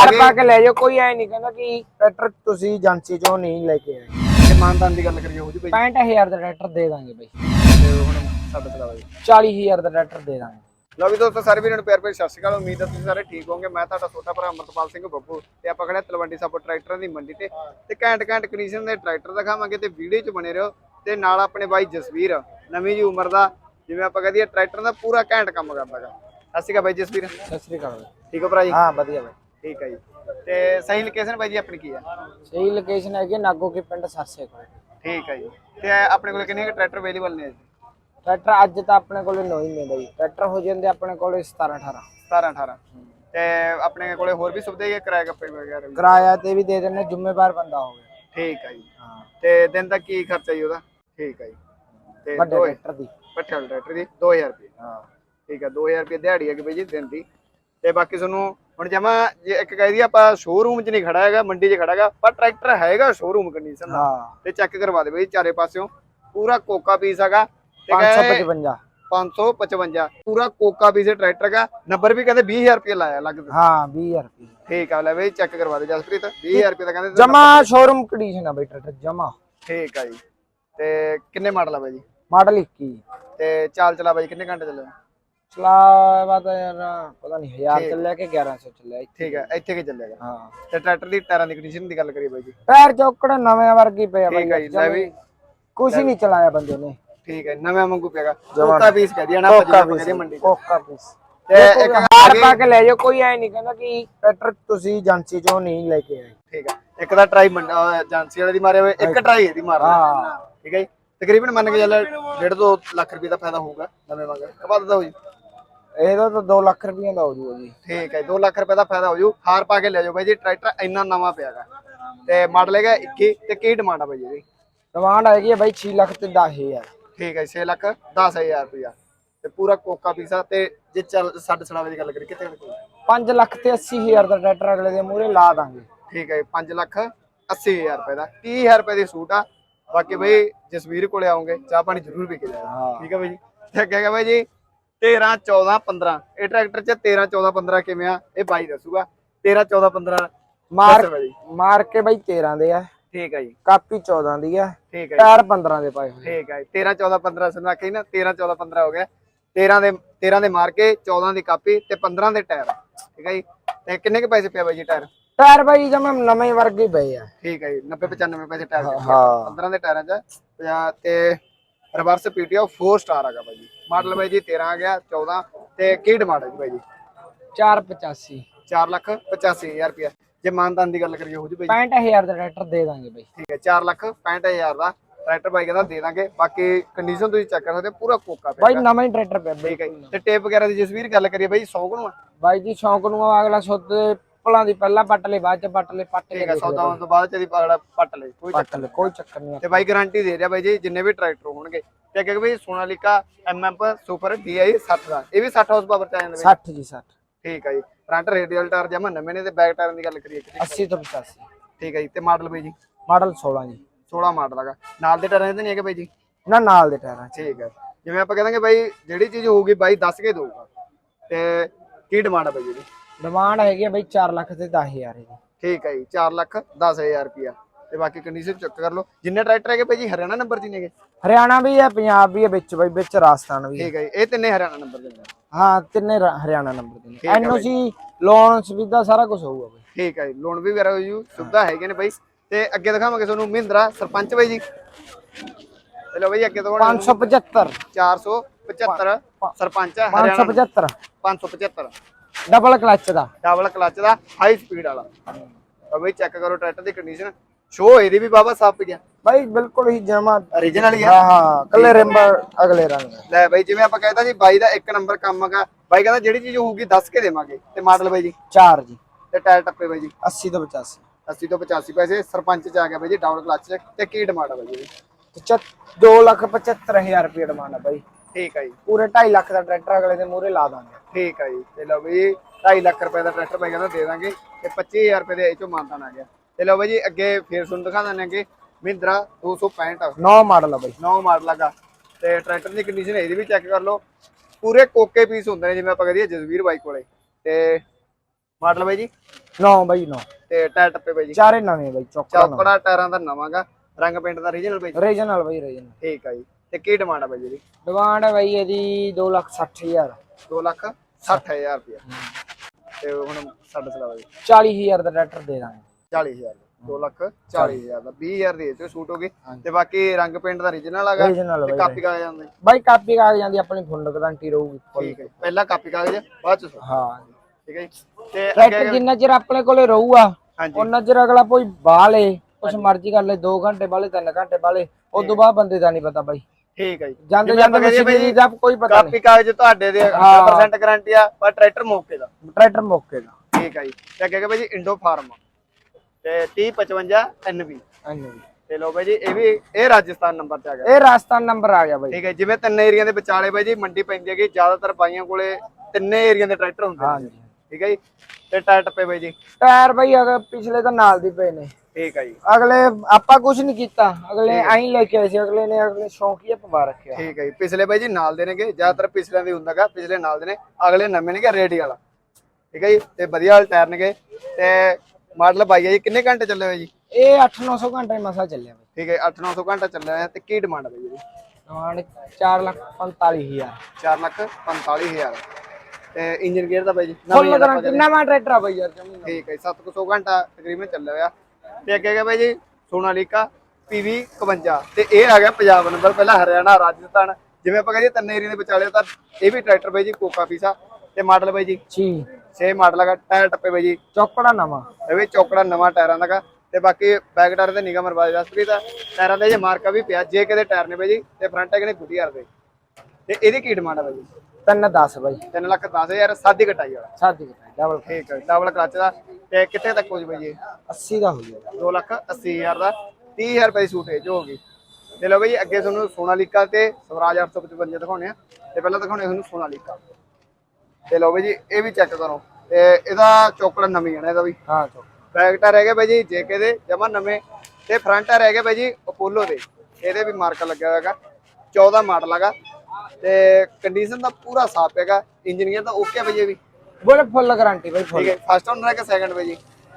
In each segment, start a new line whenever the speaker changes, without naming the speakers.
ਹਾਰ ਪਾ ਕੇ ਲੈ ਜਾਓ ਕੋਈ ਐ ਨਹੀਂ ਕਹਿੰਦਾ ਕਿ ਟਰੈਕਟਰ ਤੁਸੀਂ ਏਜੰਸੀ ਚੋਂ ਨਹੀਂ ਲੈ ਕੇ ਆਏ।
ਤੇ ਮਾਨਦਾਨ ਦੀ ਗੱਲ ਕਰੀਏ ਹੋ ਜੂ ਬਾਈ।
65000 ਦਾ ਟਰੈਕਟਰ ਦੇ ਦਾਂਗੇ ਬਈ।
ਤੇ ਹੁਣ ਸਾਡਾ ਚਲਾ ਬਾਈ
40000 ਦਾ ਟਰੈਕਟਰ ਦੇ ਦਾਂਗੇ।
ਲਓ ਵੀ ਦੋਸਤੋ ਸਾਰੇ ਵੀਰਾਂ ਨੂੰ ਪਿਆਰ ਭਰੀ ਸਤਿ ਸ਼੍ਰੀ ਅਕਾਲ। ਉਮੀਦ ਹੈ ਤੁਸੀਂ ਸਾਰੇ ਠੀਕ ਹੋਵੋਗੇ। ਮੈਂ ਤੁਹਾਡਾ ਛੋਟਾ ਭਰਾ ਅਮਰਤਪਾਲ ਸਿੰਘ ਬੱਬੂ ਤੇ ਆਪਾਂ ਖੜੇ ਤਲਵੰਡੀ ਸਾਬੋ ਟਰੈਕਟਰਾਂ ਦੀ ਮੰਡੀ ਤੇ। ਤੇ ਘੈਂਟ ਘੈਂਟ ਕੰਡੀਸ਼ਨ ਦੇ ਟਰੈਕਟਰ ਦਿਖਾਵਾਂਗੇ ਤੇ ਵੀਡੀਓ 'ਚ ਬਣੇ ਰਹੋ। ਤੇ ਨਾਲ ਆਪਣੇ ਬਾਈ ਜਸਵੀਰ ਨਵੀਂ ਜੀ ਉਮਰ ਦਾ ਜਿਵੇਂ ਆਪਾਂ ਕਹਦੇ ਟਰੈਕਟਰ ਦਾ ਪੂਰਾ ਘੈਂਟ ਕੰਮ ਕਰਦਾਗਾ ਸਤਿ ਸ਼੍ਰੀ ਅਕਾਲ ਬਾਈ ਜਸਵੀਰ।
ਸਤਿ ਸ੍ਰੀ ਅਕਾਲ।
ਠੀਕ ਹੋ ਭਰਾ ਜੀ?
ਹਾਂ ਵਧੀਆ ਬਈ।
ਠੀਕ ਹੈ ਜੀ। ਤੇ ਸਹੀ ਲੋਕੇਸ਼ਨ ਬਾਈ ਜੀ ਆਪਣੀ ਕੀ ਆ
ਸਹੀ ਲੋਕੇਸ਼ਨ ਹੈਗੀ ਹੈ ਨਾਗੋ ਕੇ ਪਿੰਡ ਸਾਸੇ ਕੋਲ।
ਠੀਕ ਹੈ ਜੀ। ਤੇ ਆਪਣੇ ਕੋਲ ਕਿੰਨੇ ਟਰੈਕਟਰ ਅਵੇਲੇਬਲ ਨੇ ਜੀ?
ਟਰੈਕਟਰ ਅੱਜ ਤਾਂ ਆਪਣੇ ਕੋਲੇ ਨੌ ਹੀ ਨੇ ਬਈ। ਟਰੈਕਟਰ ਹੋ ਜਾਂਦੇ ਆਪਣੇ ਕੋਲੇ 17 18
17 18 ਤੇ ਆਪਣੇ ਕੋਲੇ ਹੋਰ ਵੀ ਸੁਵਿਧਾ ਹੀ ਹੈ ਕਿਰਾਏ ਕੱਪੇ ਵਗੈਰਾ ਵੀ?
ਕਿਰਾਇਆ ਤੇ ਵੀ ਦੇ ਦਿੰਦੇ ਜ਼ਿੰਮੇਵਾਰ ਬੰਦਾ ਹੋਵੇ।
ਠੀਕ ਹੈ ਜੀ।
ਹਾਂ।
ਤੇ ਦਿਨ ਦਾ ਕੀ ਖਰਚਾ ਜੀ ਉਹਦਾ? ਠੀਕ ਹੈ ਜੀ। ਤੇ
ਵੱਡੇ
ਦੋ
ਟਰੈਕਟਰ ਦੀ।
ਪੱਠੇ ਟਰੈਕਟਰ ਦੀ 2000 ਰੁਪਏ।
ਹਾਂ।
ਠੀਕ ਹੈ 2000 ਰੁਪਏ ਦਿਹਾੜੀ ਹੈ ਕਿ ਬਈ ਜੀ ਦਿਨ ਦੀ। ਤੇ ਬਾਕੀ ਤੁਹਾਨੂੰ ਹੁਣ ਜਮਾ ਜੇ ਇੱਕ ਕਹਿ ਦਈਏ ਆਪਾਂ ਸ਼ੋਰੂਮ 'ਚ ਨਹੀਂ ਖੜਾ ਹੈਗਾ ਮੰਡੀ 'ਚ ਖੜਾ ਹੈਗਾ ਪਰ ਟਰੈਕਟਰ ਹੈਗਾ ਸ਼ੋਰੂਮ ਕੰਡੀਸ਼ਨ ਦਾ।
ਹਾਂ।
ਤੇ ਚੈੱਕ ਕਰਵਾ ਦੇ ਬਈ ਚਾਰੇ ਪਾਸਿਓਂ। ਪੂਰਾ ਕੋਕਾ ਪੀਸ ਹੈਗਾ। ਤੇ ਕਹੇ
555
555 ਪੂਰਾ ਕੋਕਾ ਪੀਸ ਟਰੈਕਟਰ ਦਾ ਨੰਬਰ ਵੀ ਕਹਿੰਦੇ 20000 ਰੁਪਏ ਲਾਇਆ ਲੱਗਦਾ
ਹਾਂ 20000 ਰੁਪਏ।
ਠੀਕ ਆ ਲੈ ਬਈ ਚੈੱਕ ਕਰਵਾ ਦੇ ਜਸਪ੍ਰੀਤ। 20000 ਰੁਪਏ ਦਾ ਕਹਿੰਦੇ
ਜਮਾ ਸ਼ੋਰੂਮ ਕੰਡੀਸ਼ਨ ਆ ਬਈ ਟਰੈਕਟਰ ਜਮਾ।
ਠੀਕ ਆ ਜੀ। ਤੇ ਕਿੰਨੇ ਮਾਡਲ ਆ ਬਾਈ? ਜੀ
ਮਾਡਲ 21
ਤੇ ਚਾਲ ਚਲਾ ਬਾਈ ਕਿੰਨੇ ਘੰਟੇ ਚੱਲੇ?
ਚਲਾਵਾ ਤਾਂ ਯਾਰ ਪਤਾ ਨਹੀਂ 1000 ਚੱਲਿਆ ਕਿ 1100 ਚੱਲਿਆ।
ਠੀਕ ਹੈ ਇੱਥੇ ਕੀ ਚੱਲੇਗਾ
ਹਾਂ।
ਤੇ ਟਰੈਕਟਰ ਦੀ ਟਾਇਰਾਂ ਦੀ ਕੰਡੀਸ਼ਨ ਦੀ ਗੱਲ ਕਰੀਏ ਬਾਈ ਜੀ।
ਪੈਰ ਚੌਕੜ ਨਵੇਂ ਵਰਗੀ ਪਿਆ
ਠੀਕ ਹੈ
ਬਈ
ਜੀ ਲੈ ਵੀ।
ਕੁਝ ਨਹੀਂ ਚਲਾਇਆ ਬੰਦੇ ਨੇ।
ਠੀਕ ਹੈ ਨਵੇਂ ਵਾਂਗੂ ਪਿਆਗਾ ਕੋਕਾ ਪੀਸ ਕਹਿ ਦਿਆ ਨਾ ਕਹਿੰਦੇ ਮੰਡੀ।
ਕੋਕਾ ਪੀਸ
ਤੇ ਇੱਕ
ਹਾਰ ਪਾ ਕੇ ਲੈ ਜਾਓ ਕੋਈ ਐ ਨਹੀਂ ਕਹਿੰਦਾ ਕਿ ਟਰੈਕਟਰ ਤੁਸੀਂ ਏਜੰਸੀ ਚੋਂ ਨਹੀਂ ਲੈ ਕੇ ਆਏ।
ਠੀਕ ਹੈ ਇੱਕ ਦਾ ਟਰਾਈ ਏਜੰਸੀ ਵਾਲੇ ਦੀ ਮਾਰੇ ਹੋਏ ਇੱਕ ਟਰਾਈ ਇਹਦੀ ਮਾਰ
ਹਾਂ।
ਠੀਕ ਹੈ ਜੀ ਤਕਰੀਬਨ ਮੰਨ ਕੇ ਚੱਲ 1.5 ਤੋਂ ਲੱਖ ਰੁਪਏ ਦਾ ਫਾਇਦਾ ਹੋਊਗਾ ਨਵੇਂ ਵਾਂਗ। ਕਬਾਦ ਦਾ ਹੋ ਜੀ।
ਇਹਦਾ ਤਾਂ 2 ਲੱਖ ਰੁਪਏ ਦਾ ਹੋ ਜੂਗਾ ਜੀ।
ਠੀਕ ਹੈ 2 ਲੱਖ ਰੁਪਏ ਦਾ ਫਾਇਦਾ ਹੋ ਜੂ ਹਾਰ ਪਾ ਕੇ ਲੈ ਜਾਓ ਬਾਈ ਜੀ ਟਰੈਕਟਰ ਇੰਨਾ ਨਵਾਂ ਪਿਆਗਾ। ਤੇ ਮਾਡਲ ਹੈਗਾ 21 ਤੇ ਕੀ ਡਿਮਾਂਡ ਆ ਬਾਈ ਇਹਦੀ?
ਡਿਮਾਂਡ ਹੈਗੀ ਹੈ ਬਾਈ 6 ਲੱਖ ਤੇ 10000
ਠੀਕ ਹੈ 6 ਲੱਖ 10000 ਰੁਪਇਆ ਤੇ ਪੂਰਾ ਕੋਕਾ ਪੀਸਾ ਤੇ ਜੇ ਚੱਲ ਛੱਡ ਛੜਾਵੇ ਦੀ ਗੱਲ ਕਰੀ ਕਿੱਥੇ ਕੋਈ
5 ਲੱਖ ਤੇ 80000 ਦਾ ਟਰੈਕਟਰ ਅਗਲੇ ਦੇ ਮੂਹਰੇ ਲਾ ਦਾਂਗੇ।
ਠੀਕ ਹੈ 5 ਲੱਖ 80000 ਰੁਪਏ ਦਾ। 30000 ਰੁਪਏ ਦੀ ਸੂਟ ਆ। ਬਾਕੀ ਬਈ ਜਸਵੀਰ ਕੋਲੇ ਆਉਂਗੇ ਚਾਹ ਪਾਣੀ ਜ਼ਰੂਰ ਪੀ ਕੇ
ਹਾਂ।
ਠੀਕ ਹੈ ਬਾਈ ਜੀ। ਤੇ ਅੱਗੇ ਹੈਗਾ ਬਾਈ ਜੀ 13 14 15 ਇਹ ਟਰੈਕਟਰ 'ਚ 13 14 15 ਕਿਵੇਂ ਆ? ਇਹ ਬਾਈ ਦੱਸੂਗਾ। 13 14 15
ਮਾਰ ਕੇ ਬਾਈ 13 ਦੇ ਆ।
ਠੀਕ ਹੈ ਜੀ।
ਕਾਪੀ 14 ਦੀ ਆ।
ਠੀਕ ਹੈ
ਟਾਇਰ 15 ਦੇ ਪਾਏ ਹੋਏ।
ਠੀਕ ਹੈ 13 14 15 ਸੁਣਾ ਕੇ ਨਾ। 13 14 15 ਹੋ ਗਿਆ। 13 ਦੇ 13 ਦੇ ਮਾਰ ਕੇ 14 ਦੀ ਕਾਪੀ ਤੇ 15 ਦੇ ਟਾਇਰ। ਠੀਕ ਹੈ ਜੀ। ਤੇ ਕਿੰਨੇ ਕੁ ਪੈਸੇ ਪਿਆ ਬਾਈ ਜੀ ਟਾਇਰ?
ਟਾਇਰ ਬਾਈ ਜਮਾ ਨਵੇਂ ਵਰਗੇ ਪਏ ਆ।
ਠੀਕ ਹੈ ਜੀ। 90 95 ਪੈਸੇ ਟਾਇਰ
ਹਾਂ
15 ਦੇ ਟਾਇਰਾਂ 'ਚ। 50 ਤੇ ਰਿਵਰਸ ਪੀਟੀਓ 4 ਸਟਾਰ ਹੈਗਾ ਬਾਈ ਜੀ। ਮਾਡਲ ਬਾਈ ਜੀ 13 ਆ ਗਿਆ 14 ਤੇ ਕੀ ਡਿਮਾਂਡ ਹੈ ਜੀ ਬਾਈ ਜੀ?
485
4 ਲੱਖ 85000 ਰੁਪਇਆ। ਜੇ ਮਾਨਦਾਨ ਦੀ ਗੱਲ ਕਰੀਏ ਹੋ ਜੂ ਬਾਈ ਜੀ।
65000 ਦਾ ਟਰੈਕਟਰ ਦੇ ਦਾਂਗੇ ਬਾਈ।
ਠੀਕ ਹੈ 4 ਲੱਖ 65000 ਦਾ ਟਰੈਕਟਰ ਬਾਈ ਕਹਿੰਦਾ ਦੇ ਦਾਂਗੇ। ਬਾਕੀ ਕੰਡੀਸ਼ਨ ਤੁਸੀਂ ਚੈੱਕ ਕਰ ਸਕਦੇ ਹੋ ਪੂਰਾ ਕੋਕਾ ਪਿਆ
ਬਾਈ ਨਵਾਂ ਹੀ ਟਰੈਕਟਰ ਪਿਆ ਬਾਈ
ਠੀਕ ਹੈ। ਤੇ ਟੇਪ ਵਗੈਰਾ ਦੀ ਜਸਵੀਰ ਗੱਲ ਕਰੀਏ ਬਾਈ 100 ਨੂੰ ਆ?
ਬਾਈ ਜੀ ਸ਼ੌਂਕ ਨੂੰ ਆ, ਅਗਲਾ ਸੁੱਧ ਭਲਾਂ ਦੀ ਪਹਿਲਾਂ ਪੱਟ ਲੈ ਬਾਅਦ ਚ ਪੱਟ ਲੈ ਪੱਟ
ਠੀਕ
ਕੇ
ਸੌਦਾ ਹੋਣ ਤੋਂ। ਬਾਅਦ ਚਦੀ ਪਾਗੜਾ ਪੱਟ ਲੈ ਕੋਈ ਚੱਕਰ
ਪੱਟ ਕੋਈ ਚੱਕਰ ਨਹੀਂ
ਤੇ ਬਾਈ ਗਾਰੰਟੀ ਦੇ ਰਿਹਾ ਬਾਈ ਜੀ ਜਿੰਨੇ ਵੀ ਟਰੈਕਟਰ ਹੋਣਗੇ। ਤੇ ਅੱਗੇ ਬਈ ਸੋਨਾਲੀਕਾ ਐਮਐਮ ਸੁਪਰ ਡੀਆਈ 60 ਦਾ ਇਹ ਵੀ 60 ਹਾਰਸ ਪਾਵਰ ਚ ਆ ਜਾਂਦਾ ਬਾਈ
60 ਜੀ 60
ਠੀਕ ਹੈ ਜੀ ਫਰੰਟ ਰੇਡੀਅਲ ਟਾਇਰ ਜਮਾ ਨਵੇਂ ਨੇ ਤੇ ਬੈਕ ਟਾਇਰਾਂ ਦੀ ਗੱਲ ਕਰੀਏ ਕਿਤੇ
80 ਤੋਂ 85
ਠੀਕ ਹੈ ਜੀ ਤੇ ਮਾਡਲ ਬਾਈ ਜੀ?
ਮਾਡਲ 16 ਜੀ।
16 ਮਾਡਲ ਹੈਗਾ ਨਾਲ ਦੇ ਟਾਇਰਾਂ ਦੇ ਨਹੀਂ ਹੈਗੇ ਬਾਈ ਜੀ?
ਨਾ ਨਾਲ ਦੇ ਟਾਇਰਾਂ ਚ
ਠੀਕ ਹੈ ਜਿਵੇਂ ਆਪਾਂ ਕਹਿੰਦਾਂਗੇ ਬਾਈ ਜਿਹੜੀ ਚੀਜ਼ ਹੋਊਗੀ ਬਾਈ ਦੱਸ ਕੇ ਦਊਗਾ। ਤੇ ਕੀ ਡਿਮਾਂਡ ਹੈ ਬਾਈ ਜੀ
ਡਿਮਾਂਡ ਹੈਗੀ ਆ ਬਾਈ 4 ਲੱਖ ਤੇ 10000 ਦੀ
ਠੀਕ ਹੈ ਜੀ 4 ਲੱਖ 10000 ਰੁਪਿਆ ਤੇ ਬਾਕੀ ਕੰਡੀਸ਼ਨ ਚੈੱਕ ਕਰ ਲਓ। ਜਿੰਨੇ ਟਰੈਕਟਰ ਹੈਗੇ ਬਾਈ ਜੀ ਹਰਿਆਣਾ ਨੰਬਰ ਹੀ ਨੇਗੇ?
ਹਰਿਆਣਾ ਵੀ ਹੈ ਪੰਜਾਬ ਵੀ ਹੈ ਵਿੱਚ ਬਾਈ ਵਿੱਚ ਰਾਜਸਥਾਨ ਵੀ ਹੈ।
ਠੀਕ ਹੈ ਜੀ ਇਹ ਤਿੰਨੇ ਹਰਿਆਣਾ ਨੰਬਰ ਦੇ ਨੇ।
ਹਾਂ ਤਿੰਨੇ ਰ- ਹਰਿਆਣਾ ਨੰਬਰ ਦੇ ਨੇ। ਐਨਓਸੀ ਲੋਨ ਸੁਵਿਧਾ ਸਾਰਾ ਕੁਝ ਹੋਊਗਾ ਬਾਈ।
ਠੀਕ ਹੈ ਜੀ ਲੋਨ ਵੀ ਵਗੈਰਾ ਜੂ ਸੁਵਿਧਾ ਹੈਗੇ ਨੇ ਬਾਈ। ਤੇ ਅੱਗੇ ਦਿਖਾਵਾਂਗੇ ਤੁਹਾਨੂੰ ਮਹਿੰਦਰਾ ਸਰਪੰਚ ਬਾਈ ਜੀ। ਚਲੋ ਬਾਈ ਅੱਗੇ ਤੋਂ
575
475 ਸਰਪੰਚ ਹੈ ਹਰਿਆਣਾ
575
575
ਡਬਲ ਕਲਚ ਦਾ।
ਡਬਲ ਕਲਚ ਦਾ ਹਾਈ ਸਪੀਡ ਵਾਲਾ। ਤਾਂ ਬਾਈ ਚੈੱਕ ਕਰੋ ਟਰੈਕਟਰ ਦੀ ਕੰਡੀਸ਼ਨ ਸ਼ੋ ਇਹਦੀ ਵੀ ਬਾਬਾ ਸਾਫ਼ ਗਿਆ
ਬਾਈ ਬਿਲਕੁਲ ਹੀ ਜਮਾ
origignal ਹੀ ਆ।
ਹਾਂ ਹਾਂ ਕੱਲੇ ਰਿੰਬਰ ਅਗਲੇ ਰੰਗ।
ਲੈ ਬਾਈ ਜਿਵੇਂ ਆਪਾਂ ਕਹਿੰਦਾ ਜੀ ਬਾਈ ਦਾ ਇੱਕ ਨੰਬਰ ਕੰਮ ਹੈਗਾ। ਬਾਈ ਕਹਿੰਦਾ ਜਿਹੜੀ ਚੀਜ਼ ਹੋਊਗੀ ਦੱਸ ਕੇ ਦੇਵਾਂਗੇ। ਤੇ ਮਾਡਲ ਬਾਈ ਜੀ?
ਚਾਰ ਜੀ।
ਤੇ ਟਾਇਰ ਟੱਪੇ ਬਾਈ ਜੀ?
80 ਤੋਂ 85
80 ਤੋਂ 85 ਪੈਸੇ ਸਰਪੰਚ ਚ ਆ ਗਿਆ ਬਾਈ ਜੀ ਡਬਲ ਕਲਚ ਤੇ ਕੀ ਡਿਮਾਂਡ ਆ ਬਾਈ ਜੀ
ਤੇ 2 ਲੱਖ 75000 ਰੁਪਏ ਡਿਮਾਂਡ ਹੈ ਬਾਈ।
ਠੀਕ ਹੈ ਜੀ।
ਪੂਰੇ 2.5 ਲੱਖ ਦਾ ਟਰੈਕਟਰ ਅਗਲੇ ਦੇ ਮੂਹਰੇ ਲਾ ਦਾਂਗੇ।
ਠੀਕ ਹੈ ਜੀ। ਤੇ ਲਓ ਬਈ 2.5 ਲੱਖ ਰੁਪਏ ਦਾ ਟਰੈਕਟਰ ਬਾਈ ਕਹਿੰਦਾ ਦੇ ਦਾਂਗੇ ਤੇ 25000 ਰੁਪਏ ਦੇ ਇਹ ਚੋਂ ਮਾਨਤਾਨ ਆ ਗਿਆ। ਤੇ ਲਓ ਬਾਈ ਜੀ ਅੱਗੇ ਫੇਰ ਤੁਹਾਨੂੰ ਦਿਖਾ ਦਿੰਦੇ ਆਂਗੇ ਮਹਿੰਦਰਾ 265
ਨੌ ਮਾਡਲ ਆ ਬਾਈ।
ਨੌ ਮਾਡਲ ਲੱਗਾ ਤੇ ਟਰੈਕਟਰ ਦੀ ਕੰਡੀਸ਼ਨ ਇਹਦੀ ਵੀ ਚੈੱਕ ਕਰ ਲਓ। ਪੂਰੇ ਕੋਕੇ ਪੀਸ ਹੁੰਦੇ ਨੇ ਜਿਵੇਂ ਆਪਾਂ ਕਹਦੇ ਜਸਵੀਰ ਬਾਈ ਕੋਲੇ। ਤੇ ਮਾਡਲ ਬਾਈ ਜੀ?
9 ਬਾਈ 9
ਤੇ ਟਾਇਰ ਟੱਪੇ ਬਾਈ ਜੀ।
ਚਾਰੇ ਨਵੇਂ ਬਾਈ ਚੌਕੜਾ
ਚੌਕੜਾ ਟਾਇਰਾਂ ਦਾ ਨਵਾਂਗਾ ਰੰਗ ਪੇਂਟ ਦਾ ਰੀਜਨਲ ਬਾਈ।
ਰੀਜਨਲ ਬਾਈ ਰੀਜਨਲ
ਠੀਕ ਆ ਜੀ। ਤੇ ਕੀ ਡਿਮਾਂਡ ਆ ਬਾਈ ਜੀ ਇਹਦੀ?
ਡਿਮਾਂਡ ਹੈ ਬਾਈ ਇਹਦੀ 260000
2 ਲੱਖ 60000 ਰੁਪਇਆ। ਤੇ ਹੁਣ ਸਾਡੇ ਸਲਾ ਬਾਈ
40000 ਦਾ ਟਰੈਕਟਰ ਦੇ ਦਾਂਗੇ।
40000 2 ਲੱਖ 40000 ਦਾ 20000 ਦੇ ਤੇ ਸੂਟ ਹੋ ਗਏ ਤੇ ਬਾਕੀ ਰੰਗ ਪੇਂਟ ਦਾ ਰੀਜਨਲ
ਰੀਜਨਲ
ਤੇ ਕਾਪੀ ਕਾਗਜ਼ ਆਉਂਦੇ
ਬਾਈ ਕਾਪੀ ਕਾਗਜ਼ਾਂ ਦੀ ਆਪਣੀ ਫੁੱਲ ਗਾਰੰਟੀ ਰਹੂਗੀ।
ਠੀਕ ਹੈ ਜੀ। ਪਹਿਲਾਂ ਕਾਪੀ ਕਾਗਜ਼ ਬਾਅਦ ਚ।
ਹਾਂ।
ਠੀਕ ਹੈ ਜੀ। ਤੇ
ਟਰੈਕਟਰ ਜਿੰਨਾ ਚਿਰ ਆਪਣੇ ਕੋਲੇ ਰਹੂਗਾ ਉਹਨਾਂ ਚਿਰ ਅਗਲਾ ਕੋਈ ਬਾਹ ਲੇ ਕੁਛ ਮਰਜ਼ੀ ਕਰ ਲੇ 2 ਘੰਟੇ ਬਾਲੇ 3 ਘੰਟੇ ਬਾਲੇ ਉਸ ਤੋਂ ਬਾਅਦ ਬੰਦੇ ਦਾ ਨਹੀਂ ਪਤਾ ਬਾਈ।
ਠੀਕ ਹੈ ਜੀ।
ਜਾਂਦੇ ਜਾਂਦੇ ਮਸ਼ੀਨਰੀ ਦਾ ਕੋਈ ਪਤਾ ਨਹੀਂ।
ਕਾਪੀ ਕਾਗਜ਼ ਤੁਹਾਡੇ ਦੇ 100% ਗਾਰੰਟੀ ਆ ਪਰ ਟਰੈਕਟਰ ਮੌਕੇ ਦਾ।
ਟਰੈਕਟਰ ਮੌਕੇ ਦਾ।
ਠੀਕ ਹੈ ਜੀ। ਤੇ ਅੱਗੇ ਬਾਈ ਜੀ ਇੰਡੋ ਫਾਰਮ ਤੇ 3055 NB
ਹਾਂਜੀ
ਤੇ ਲੋ ਬਾਈ ਜੀ ਇਹ ਵੀ ਇਹ ਰਾਜਸਥਾਨ ਨੰਬਰ ਤੇ ਆ ਗਿਆ।
ਇਹ ਰਾਜਸਥਾਨ ਨੰਬਰ ਆ ਗਿਆ
ਠੀਕ ਹੈ ਜਿਵੇਂ ਤਿੰਨ ਏਰੀਆ ਦੇ ਵਿਚਾਲੇ ਬਾਈ ਜੀ ਮੰਡੀ ਪੈਂਦੀ ਹੈਗੀ ਜ਼ਿਆਦਾਤਰ ਬਾਈਆਂ ਕੋਲੇ ਤਿੰਨੇ ਏਰੀਆ ਦੇ ਟਰੈਕਟਰ ਹੁੰਦੇ ਨੇ। ਠੀਕ ਹੈ ਜੀ। ਤੇ ਟਾਇਰ ਟੱਪੇ ਬਾਈ ਜੀ।
ਟਾਇਰ ਬਾਈ ਅਗਰ ਪਿਛਲੇ ਤਾਂ ਨਾਲ ਦੀ ਪਏ ਨੇ।
ਠੀਕ ਹੈ ਜੀ।
ਅਗਲੇ ਆਪਾਂ ਕੁਝ ਨਹੀਂ ਕੀਤਾ। ਅਗਲੇ ਐਂ ਲੈ ਕੇ ਆਏ ਸੀ ਅਗਲੇ ਨੇ ਅਗਲੇ ਸ਼ੌਂਕੀਆ ਪਵਾ ਰੱਖਿਆ।
ਠੀਕ ਹੈ ਜੀ। ਪਿਛਲੇ ਬਾਈ ਜੀ ਨਾਲ ਦੇ ਨੇਗੇ ਜ਼ਿਆਦਾਤਰ ਪਿਛਲਿਆਂ ਦੇ ਹੁੰਦਾਗਾ ਪਿਛਲੇ ਨਾਲ ਦੇ ਨੇ ਅਗਲੇ ਨਵੇਂ ਨੇਗੇ ਰੇਡੀ ਵਾਲਾ। ਠੀਕ ਹੈ ਜੀ ਤੇ ਵਧੀਆ ਵਾਲੇ ਟਾਇਰ ਨੇਗੇ ਤੇ ਮਾਡਲ ਬਾਈ ਹੈ ਜੀ ਕਿੰਨੇ ਘੰਟੇ ਚੱਲੇ ਹੋਏ ਜੀ?
ਇਹ 8-900 ਘੰਟੇ ਮਸਾ ਚੱਲਿਆ ਬਾਈ।
ਠੀਕ ਹੈ 8-900 ਘੰਟਾ ਚੱਲਿਆ ਹੋਇਆ ਤੇ ਕੀ ਡਿਮਾਂਡ ਹੈ ਜੀ
ਡਿਮਾਂਡ 4 ਲੱਖ 45000
4 ਲੱਖ 45000 ਤੇ ਇੰਜਨ ਗੇਅਰ ਦਾ ਬਾਈ ਜੀ
ਕਿੰਨਾ ਮੈਂ ਟਰੈਕਟਰ ਆ ਬਾਈ ਯਾਰ
ਠੀਕ ਹੈ 700 ਘੰਟਾ ਤਕਰੀਬਨ ਚੱਲਿਆ ਹੋਇਆ ਤੇ ਅੱਗੇ ਹੈਗਾ ਬਾਈ ਜੀ ਸੋਨਾਲੀਕਾ PV 51 ਤੇ ਇਹ ਆ ਗਿਆ ਪੰਜਾਬ ਨੰਬਰ ਪਹਿਲਾਂ ਹਰਿਆਣਾ ਰਾਜਸਥਾਨ। ਜਿਵੇਂ ਆਪਾਂ ਕਹਿੰਦੇ ਤਿੰਨ ਏਰੀਆ ਦੇ ਵਿਚਾਲੇ ਤਾਂ ਇਹ ਵੀ ਟਰੈਕਟਰ ਬਾਈ ਜੀ ਕੋਕਾ ਪੀਸਾ। ਤੇ ਮਾਡਲ ਬਾਈ ਜੀ?
ਜੀ।
6 ਮਾਡਲ ਹੈਗਾ ਟਾਇਰ ਟੱਪੇ ਬਾਈ ਜੀ।
ਚੌਕੜਾ ਨਵਾਂ।
ਇਹ ਵੀ ਚੌਕੜਾ ਨਵਾਂ ਟਾਇਰਾਂ ਦਾ ਤੇ ਬਾਕੀ ਬੈਕ ਟਾਇਰ ਤੇ ਨਿਗਮ ਰਵਾਜ ਰਸਪ੍ਰੀਤ ਦਾ ਟਾਇਰਾਂ ਦੇ ਜੇ ਮਾਰਕਾ ਵੀ ਪਿਆ ਜੇ ਕਿਤੇ ਟਾਇਰ ਨੇ ਬਾਈ ਜੀ ਤੇ ਫਰੰਟ ਹੈਗੇ ਨੇ ਗੁੱਡੀਆਰ ਦੇ। ਤੇ ਇਹਦੀ ਕੀ ਡਿਮਾਂਡ ਹੈ ਬਾਈ ਜੀ?
310 ਬਾਈ।
3 ਲੱਖ 10000 ਸਾਦੀ ਕਟਾਈ ਵਾਲਾ।
ਸਾਦੀ ਕਟਾਈ। ਡਬਲ
ਠੀਕ ਹੈ ਡਬਲ ਕਲਚ ਦਾ। ਤੇ ਕਿੱਥੇ ਤੱਕ ਹੋ ਜੀ ਬਾਈ ਜੀ
80 ਦਾ ਹੋ ਗਿਆ।
2 ਲੱਖ 80 ਹਜ਼ਾਰ ਦਾ। 30000 ਰੁਪਏ ਦੀ ਸੂਟ ਹੈ ਜੋ ਹੋਗੀ ਤੇ ਲਓ ਬਈ ਅੱਗੇ ਤੁਹਾਨੂੰ ਸੋਨਾਲੀਕਾ ਤੇ ਸਵਰਾਜ 855 ਦਿਖਾਉਣੇ ਆ। ਤੇ ਪਹਿਲਾਂ ਦਿਖਾਉਣੇ ਤੁਹਾਨੂੰ ਸੋਨਾਲੀਕਾ। ਤੇ ਲਓ ਬਈ ਜੀ ਇਹ ਵੀ ਚੈੱਕ ਕਰੋ। ਤੇ ਇਹਦਾ ਚੌਕੜਾ ਨਵੀਂ ਹੈ ਨਾ ਇਹਦਾ ਵੀ।
ਹਾਂ ਚੌਕ
ਬੈਕ ਟਾਇਰ ਹੈਗੇ ਬਾਈ ਜੀ ਜੇਕੇ ਦੇ ਜਮਾ ਨਵੇਂ। ਤੇ ਫਰੰਟ ਟਾਇਰ ਹੈਗੇ ਬਾਈ ਜੀ ਅਪੋਲੋ ਦੇ। ਇਹਦੇ ਵੀ ਮਾਰਕਾ ਲੱਗਿਆ ਹੋਇਆ ਹੈਗਾ। 14 ਮਾਡਲ ਹੈਗਾ। ਤੇ ਕੰਡੀਸ਼ਨ ਦਾ ਪੂਰਾ ਸਾਫ਼ ਹੈਗਾ। ਇੰਜੀਨੀਅਰ ਦਾ ਓਕੇ ਬਾਈ ਇਹ ਵੀ।
ਬੋਲੇ ਫੁੱਲ ਗਾਰੰਟੀ ਬਾਈ
ਠੀਕ
ਫੁੱਲ
ਹੈ ਫਸਟ ਓਨਰ ਹੈ ਕਿ ਸੈਕੰਡ ਬਾਈ ਜੀ?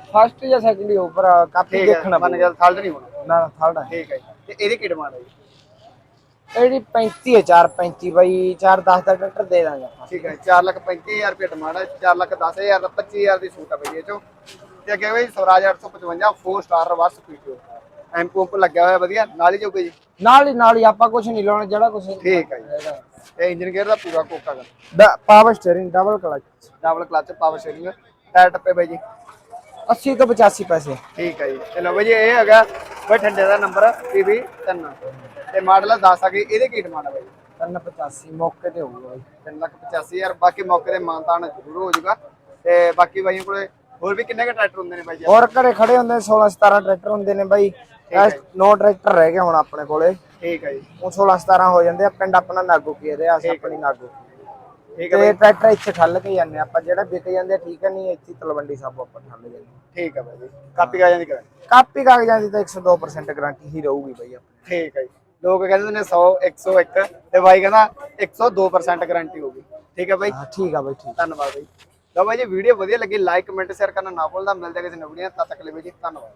ਫਸਟ ਜਾਂ ਸੈਕੰਡ ਹੀ ਉੱਪਰ ਕਾਪੀ
ਠੀਕ ਹੈ
ਦੇਖਣਾ
ਮੰਨ ਗਿਆ ਥਰਡ ਨਹੀਂ ਹੋਣਾ।
ਨਾ ਥਰਡ ਹੈ
ਠੀਕ ਹੈ ਜੀ। ਤੇ ਇਹਦੀ ਕੀ ਡਿਮਾਂਡ ਹੈ ਜੀ?
ਇਹਦੀ 35 ਹੈ 4 35 ਬਾਈ 4 10 ਦਾ ਟਰੈਕਟਰ ਦੇ ਦਾਂਗੇ ਆਪਾਂ।
ਠੀਕ ਹੈ 4 ਲੱਖ 35000 ਰੁਪਏ ਡਿਮਾਂਡ ਹੈ 4 ਲੱਖ 10000 ਦਾ 25000 ਦੀ ਸੂਟ ਹੈ ਬਈ ਇਹ ਚੋਂ। ਤੇ ਅੱਗੇ ਬਈ ਸਵਰਾਜ 855 4 ਸਟਾਰ ਰਿਵਰਸ ਪੀਟੀਓ ਉੱਪ ਲੱਗਿਆ ਹੋਇਆ ਵਧੀਆ ਨਾਲ ਹੀ ਜਾਊਗਾ ਜੀ।
ਨਾਲ ਹੀ ਨਾਲ ਹੀ ਆਪਾਂ ਕੁਝ ਨਹੀਂ ਲਾਉਣਾ ਜਿਹੜਾ ਕੁਝ
ਠੀਕ ਹੈ ਜੀ। ਇਹ ਇੰਜਨ ਗੇਅਰ ਦਾ ਪੂਰਾ ਕੋਕਾ ਕਰ
power steering double clutch
double clutch power steering tyre ਟੱਪੇ ਬਾਈ ਜੀ।
80 ਤੋਂ 85 ਪੈਸੇ।
ਠੀਕ ਹੈ ਜੀ। ਤੇ ਲਓ ਬਈ ਜੀ ਇਹ ਹੈਗਾ ਬਈ ਠੰਡੇ ਦਾ ਨੰਬਰ ਪੀਵੀ 3 ਤੇ ਮਾਡਲ ਦੱਸ ਆ ਕਿ ਇਹਦੇ ਕੀ ਡਿਮਾਂਡ ਹੈ ਬਾਈ?
385 ਮੌਕੇ ਤੇ ਹੋਊਗਾ ਬਾਈ।
3 ਲੱਖ 85000 ਬਾਕੀ ਮੌਕੇ ਤੇ ਮਾਨਤਾਨ ਜ਼ਰੂਰ ਹੋ ਜਾਊਗਾ। ਤੇ ਬਾਕੀ ਬਾਈਆਂ ਕੋਲੇ ਹੋਰ ਵੀ ਕਿੰਨੇ ਕ ਟਰੈਕਟਰ ਹੁੰਦੇ ਨੇ ਬਾਈ ਜੀ?
ਹੋਰ ਘਰੇ ਖੜੇ ਹੁੰਦੇ 16 17 ਟਰੈਕਟਰ ਹੁੰਦੇ ਨੇ ਬਾਈ। ਨੌ ਟਰੈਕਟਰ ਰਹਿ ਗਏ ਹੁਣ ਆਪਣੇ ਕੋਲੇ।
ਠੀਕ ਹੈ ਜੀ।
ਉਹ 16 17 ਹੋ ਜਾਂਦੇ ਆ ਪਿੰਡ ਆਪਣਾ ਨਾਗੋ ਕੀ ਰਿਹਾ ਆਪਣੀ ਨਾਗੋ
ਠੀਕ ਹੈ
ਤੇ ਟਰੈਕਟਰ ਇੱਥੇ ਠੱਲ ਕੇ ਜਾਂਦੇ ਆਪਾਂ ਜਿਹੜਾ ਵਿਕ ਜਾਂਦੇ ਠੀਕ ਹੈ ਨਹੀਂ ਇੱਥੇ ਤਲਵੰਡੀ ਸਾਹਿਬ ਆਪਾਂ ਠੱਲ ਜਾਂਦੇ।
ਠੀਕ ਹੈ ਬਾਈ ਜੀ। ਕਾਪੀ ਕਾਜਾਂ ਦੀ ਕਰਾਂ
ਕਾਪੀ ਕਾਗਜ਼ਾਂ ਦੀ ਤਾਂ 102% ਗਾਰੰਟੀ ਹੀ ਰਹੂਗੀ ਬਾਈ ਆਪਣੀ।
ਠੀਕ ਹੈ ਜੀ। ਲੋਕ ਕਹਿੰਦੇ ਨੇ 100 101 ਤੇ ਬਾਈ ਕਹਿੰਦਾ 102% ਗਾਰੰਟੀ ਹੋਊਗੀ ਠੀਕ ਹੈ ਬਾਈ।
ਠੀਕ ਆ ਬਾਈ ਠੀਕ
ਧੰਨਵਾਦ ਬਾਈ। ਲਓ ਬਾਈ ਜੀ ਵੀਡੀਓ ਵਧੀਆ ਲੱਗੀ ਲਾਈਕ ਕਮੈਂਟ ਸ਼ੇਅਰ ਕਰਨਾ ਨਾ ਭੁੱਲਦਾ ਮਿਲਦੇ ਕਿਸੇ ਨਵੀਂ ਵੀਡੀਓ ਤਦ ਤੱਕ ਲਈ ਬਾਈ ਜੀ ਧੰਨਵਾਦ।